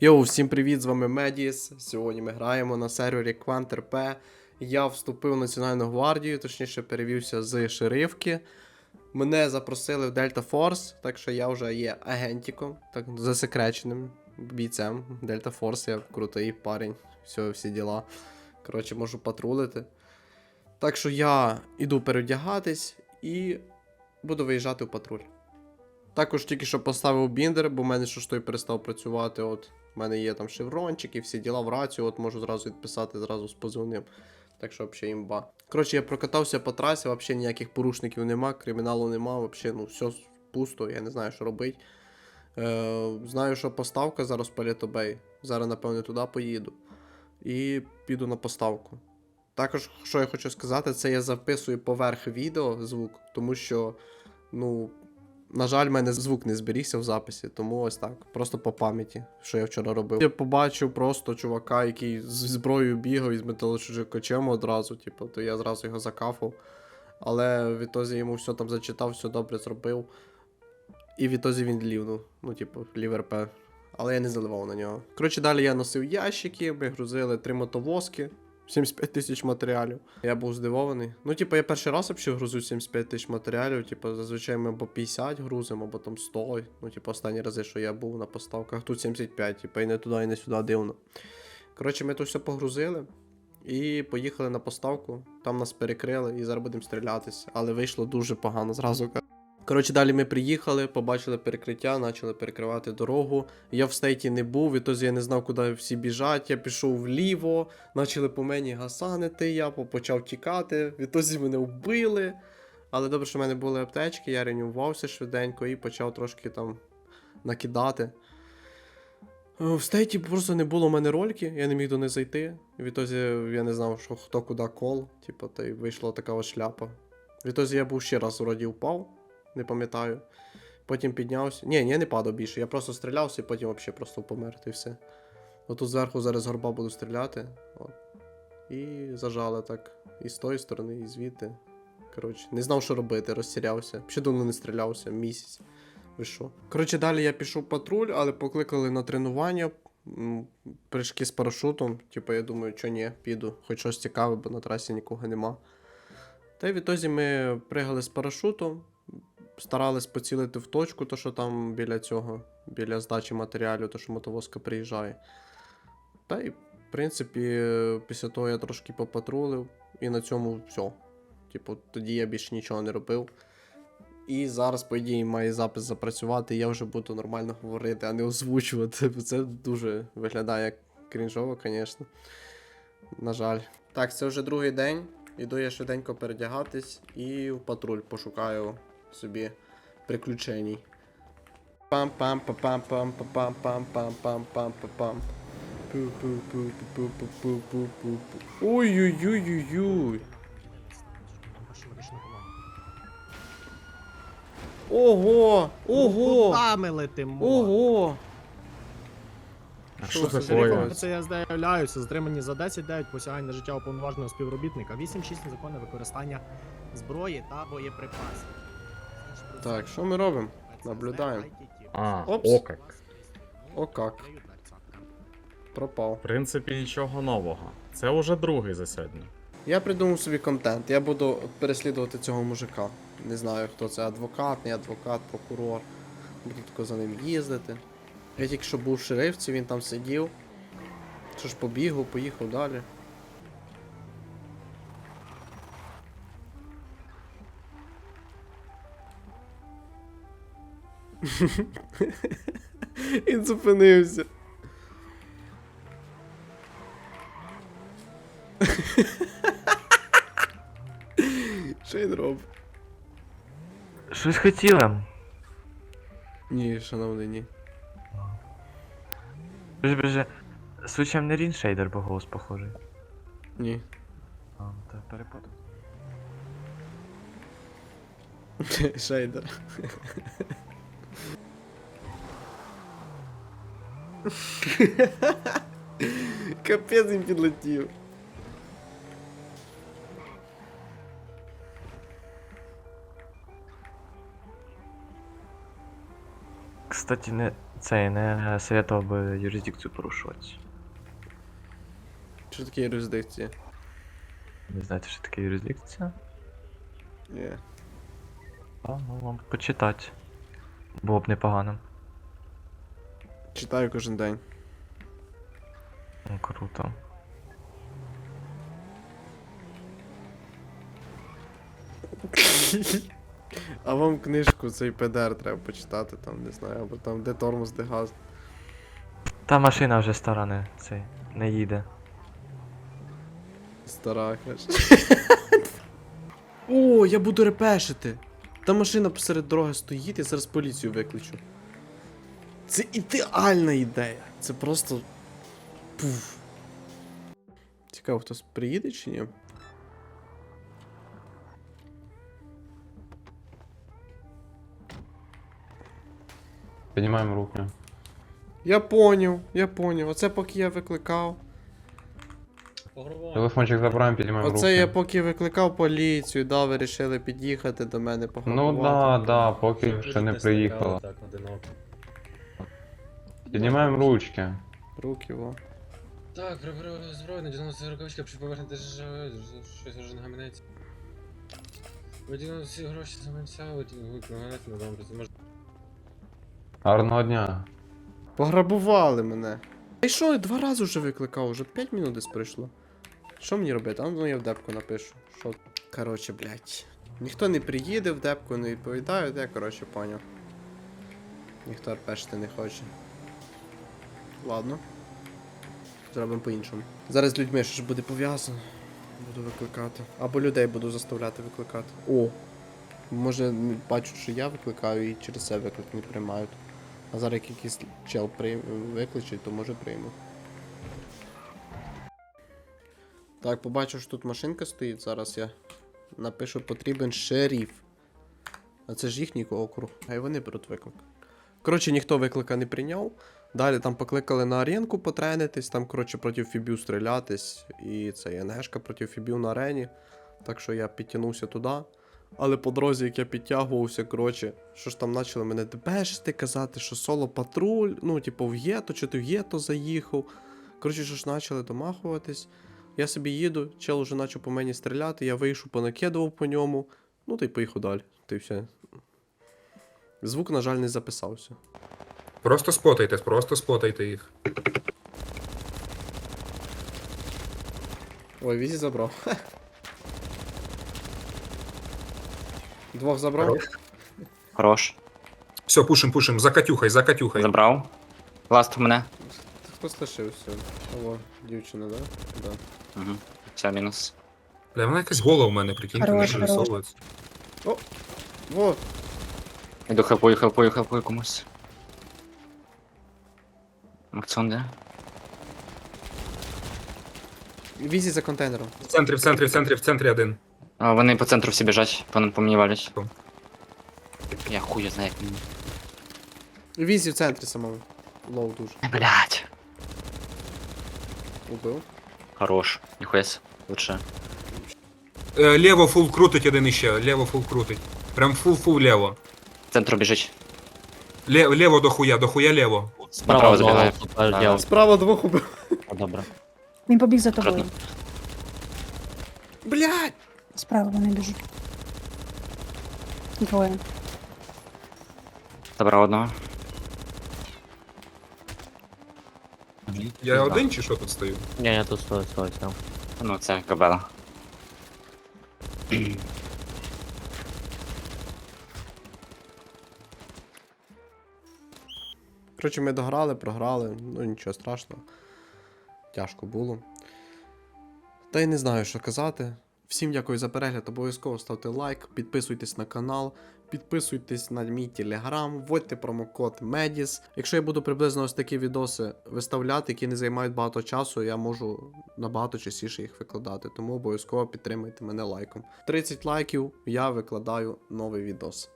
Йоу, всім привіт, з вами Медіс. Сьогодні ми граємо на сервері QuantRP. Я вступив в Національну гвардію, точніше перевівся з шерифки. Мене запросили в Delta Force, так що я вже є агентиком, так засекреченим бійцем. Delta Force, я крутий парень, все, всі діла. Коротше, можу патрулити. Так що я іду переодягатись і буду виїжджати в патруль. Також тільки що поставив біндер, бо в мене що ж той перестав працювати. От в мене є там шеврончики, всі діла в рацію, от можу зразу відписати зразу з позивним. Так що взагалі імба. Коротше, я прокатався по трасі, взагалі ніяких порушників нема, криміналу нема, взагалі, ну все пусто, я не знаю, що робити. Е, знаю, що поставка зараз по Літобей. Зараз, напевно, туди поїду. І піду на поставку. Також, що я хочу сказати, це я записую поверх відео звук, тому що, ну, на жаль, в мене звук не зберігся в записі, тому ось так. Просто по пам'яті, що я вчора робив. Я побачив просто чувака, який з зброєю бігав із металошукачем одразу, типу, то я зразу його закафав. Але в ітозі йому все там зачитав, все добре зробив. І в ітозі він лівнув. Ну, типу, лів РП. Але я не заливав на нього. Коротше, далі я носив ящики, ми грузили три мотовозки. 75 тисяч матеріалів. Я був здивований. Ну, типу, я перший раз взагалі грузив 75 тисяч матеріалів. Типу, зазвичай ми або 50 грузимо, або там 100. Ну, типу, останні рази, що я був на поставках, тут 75, типу, і не туди, і не сюди дивно. Коротше, ми тут все погрузили і поїхали на поставку. Там нас перекрили і зараз будемо стрілятися. Але вийшло дуже погано зразу. Коротше, далі ми приїхали, побачили перекриття, почали перекривати дорогу. Я в стейті не був, і тоді я не знав, куди всі біжать. Я пішов вліво, почали по мені гасанити, я почав тікати, відтоді мене вбили. Але добре, що в мене були аптечки, я реанімувався швиденько і почав трошки там накидати. В стейті просто не було в мене рольки, я не міг до неї зайти. Відтоді я не знав, що хто куди кол, типу, та й вийшла така ось шляпа. Відтоді я був ще раз вроді впав, не пам'ятаю. Потім піднявся. Ні, ні, не падав більше. Я просто стрілявся і потім взагалі просто помер, і все. Отут зверху зараз горба буду стріляти. От. І зажали так. І з тої сторони, і звідти. Коротше, не знав, що робити, розсірявся. Ще давно не стрілявся, місяць. Ви що? Коротше, далі я пішов патруль, але покликали на тренування. Прыжки з парашутом. Типу, я думаю, що ні, піду. Хоч щось цікаве, бо на трасі нікого нема. Та й відтоді ми пригали з парашутом, старались поцілити в точку, то що там біля цього, біля здачі матеріалів, то що мотовозка приїжджає. Та й, в принципі, після того я трошки попатрулив, і на цьому все. Типу, тоді я більше нічого не робив. І зараз, по ідеї, має запис запрацювати, і я вже буду нормально говорити, а не озвучувати. Це дуже виглядає як крінжово, звісно. На жаль. Так, це вже другий день. Іду я швиденько передягатись і в патруль пошукаю собі приключеній. пам пам па пам пам па пам пам пам пам пам па пам Ой-ой-ой-ой-ой. Ого! Ого! Ну, Куда? Ого! А що це таке? Це я заявляюся, затримані за 10-9 посягань на життя уповноваженого співробітника, 8-6 незаконне використання зброї та боєприпасів. Так, що ми робимо? Наблюдаємо. А, Опс. о как. О как, пропав. В принципі, нічого нового. Це уже другий за сьогодні. Я придумав собі контент. Я буду переслідувати цього мужика. Не знаю, хто це адвокат, не адвокат, прокурор. Буду тако за ним їздити. Я тільки що був в шерифці, він там сидів. Що ж побігав, поїхав далі. Він зупинився. Що він робить? Щось хотіли. Ні, шановний, ні. Боже, боже. Случаєм не ріншейдер, бо голос похожий. Ні. А, та перепутав. Шейдер. Капець він підлетів. кстати, не цей не советував би юрисдикцію порушувати. Що таке юрисдикція? Не знаєте, що таке юрисдикція? Ні. А, ну вам почитати. Було б непогано. Читаю кожен день. Ну, круто. А вам книжку цей ПДР треба почитати, там, не знаю, або там де тормоз, де газ. Та машина вже стара не цей не їде. Стара, каже. О, я буду репешити. Та машина посеред дороги стоїть, я зараз поліцію викличу. Це ідеальна ідея. Це просто. Пуф. Цікаво, хтось приїде чи ні? Піднімаємо руки. Я поняв, я поняв. Оце поки я викликав. Телефончик забираємо, піднімаємо руки. Оце я поки викликав поліцію, да, ви вирішили під'їхати до мене Ну да, да, поки ще не приїхала. Так, одиноко. Піднімаємо ручки. Руки, во. Так, приберу зброю, надягнути рукавички, якщо повернете щось вже на гаманець. Виділили всі гроші за менця, виділили гаманець на добре, це може. Гарного дня. Пограбували мене. І що, я два рази вже викликав, вже 5 минут десь пройшло. Що мені робити? А ну я в депку напишу. Що? Коротше, блядь. Ніхто не приїде в депку, не відповідають, я коротше поняв. Ніхто арпешити не хоче. Ладно. Зробимо по-іншому. Зараз з людьми що ж буде пов'язано. Буду викликати. Або людей буду заставляти викликати. О! Може бачать, що я викликаю і через це виклик не приймають. А зараз як якийсь чел прийм... викличе, то може прийму. Так, побачив, що тут машинка стоїть. Зараз я напишу потрібен шеріф. А це ж їхній округ. А й вони беруть виклик. Коротше, ніхто виклика не прийняв. Далі там покликали на аренку потренитись, там, коротше, проти фібів стрілятись. І це є НГшка проти фібів на арені. Так що я підтягнувся туди. Але по дорозі, як я підтягувався, коротше, що ж там почали мене дебешити, казати, що соло патруль, ну, типу, в єто, чи ти в єто заїхав. Коротше, що ж почали домахуватись. Я собі їду, чел уже почав по мені стріляти, я вийшов, понакидував по ньому. Ну, та й поїхав далі. Й все. Звук, на жаль, не записався. Просто спотайте, просто спотайте їх. Ой, візі забрав. Двох забрав. Хорош. Все, пушим, пушим, за Катюхай, за Катюхай. Забрав. Ласт у мене. Хтось лишився. Алло, дівчина, да? Да. Угу. Все, мінус. Бля, вона якась гола в мене, прикиньте, не Хорош, хорош. Вот. Іду хелпую, хелпую, хелпую комусь. Максон де? Візі за контейнером. В центрі, в центрі, в центрі, в центрі один. А, вони по центру всі біжать, по, по мені валять. Я хуя знаю, як мені. Візі в центрі самому. Лоу дуже. Ай, Блядь. Убив. Хорош. Ніхуя с. Лучше. Е, лево фул крутить один іще, лево фул крутить. Прям фул-фул лево. Центру біжить. Ле, лево до хуя, до хуя лево. Направо забігає. А, Справа двох убив. Добре. Він побіг за тобою. Кратно. Блядь! Справа вони біжуть. Двоє. Забрав одного. Я один чи що тут стою? Ні, я тут стою, стою, стою. Ну, це кабела. Коротше, ми дограли, програли, ну нічого страшного. Тяжко було. Та й не знаю, що казати. Всім дякую за перегляд. Обов'язково ставте лайк, підписуйтесь на канал, підписуйтесь на мій телеграм, вводьте промокод MEDIS. Якщо я буду приблизно ось такі відоси виставляти, які не займають багато часу, я можу набагато частіше їх викладати. Тому обов'язково підтримайте мене лайком. 30 лайків, я викладаю новий відос.